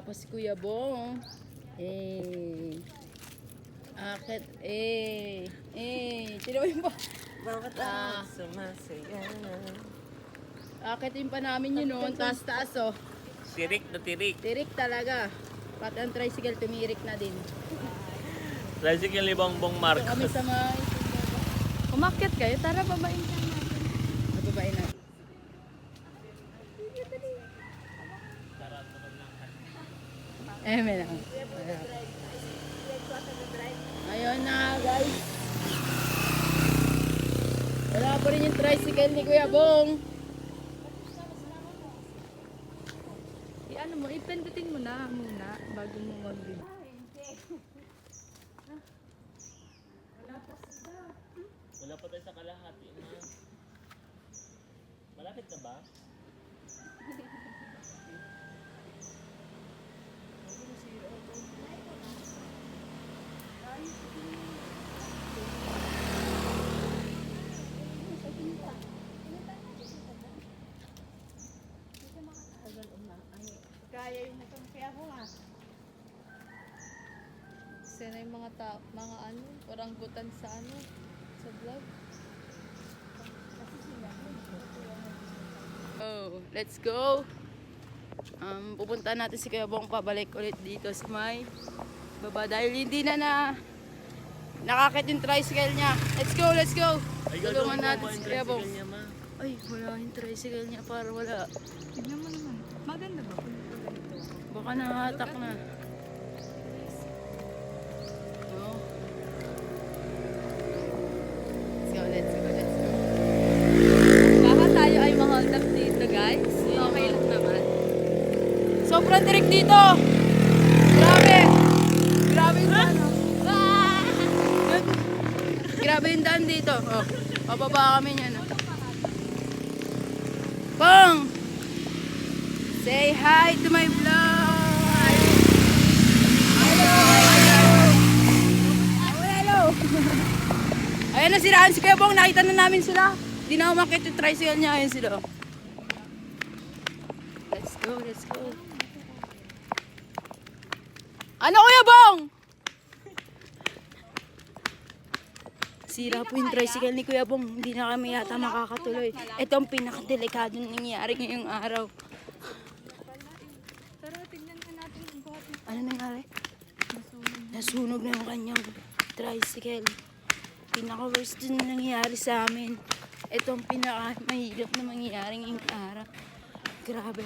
Tapos si Kuya Bong. Eh. Akit. Eh. Eh. Sino yung ba? Bawat Ah. sumasaya. Akitin pa namin yun noon. Taas taas oh. Tirik na tirik. Tirik talaga. Pati ang tricycle tumirik na din. Tricycle ni Bongbong Mark. Kami sa mga... Umakyat kayo, tara babain ka natin. Nababae na. Eh, may lang. Ayun na, guys. Wala pa rin yung tricycle ni Kuya Bong. I ano mo, ipindutin mo na muna bago mo mag-video. Wala pa tayo sa kalahati na. Malapit na ba? Sana yung mga ta mga ano, oranggutan sa ano, sa vlog. Oh, let's go. Um, pupunta natin si Kuya Bong pabalik ulit dito sa may baba dahil hindi na na nakakit yung tricycle niya. Let's go, let's go. Tulungan natin si Kuya Bong. Niya, ma. Ay, wala yung tricycle niya para wala. Tignan mo naman. Maganda ba? Baka nakahatak na. No? Let's go, let's go, let's go. Baka tayo ay ma-hold up dito guys. Okay lang naman. Sobrang tirik dito! Grabe! Grabe yung daan, oh. Grabe yung daan dito. Oh, pababa kami niyan. Oh. Bong! Say hi to my vlog! Hello! Hello! Hello! Ayan na si Kuya Bong. Nakita na namin sila. Di na umakit yung tricycle niya. Ayan sila. Let's go, let's go. Ano Kuya Bong? Sira po yung tricycle ni Kuya Bong. Hindi na kami yata makakatuloy. Ito ang pinakadelikado nangyayari ngayong araw. Tara, tignan ka natin kung bakit Ano nangyari? Nasunog na yung kanyang tricycle. Pinaka-worst din na nangyayari sa amin. Ito ang pinaka-mahirap na mangyayari ngayong araw. Grabe.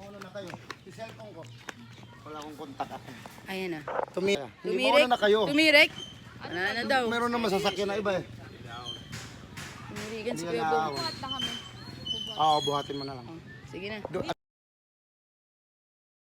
Mauna na kayo. Cellphone ko. Wala akong kontak ako. Ayan na. Tumi mauna na kayo. Tumirik. Wala na daw. Meron naman sasakyan na iba eh. Tumirikan si Kuya na Bong. ako. na kami. Oo, buhatin mo na lang. Sige na.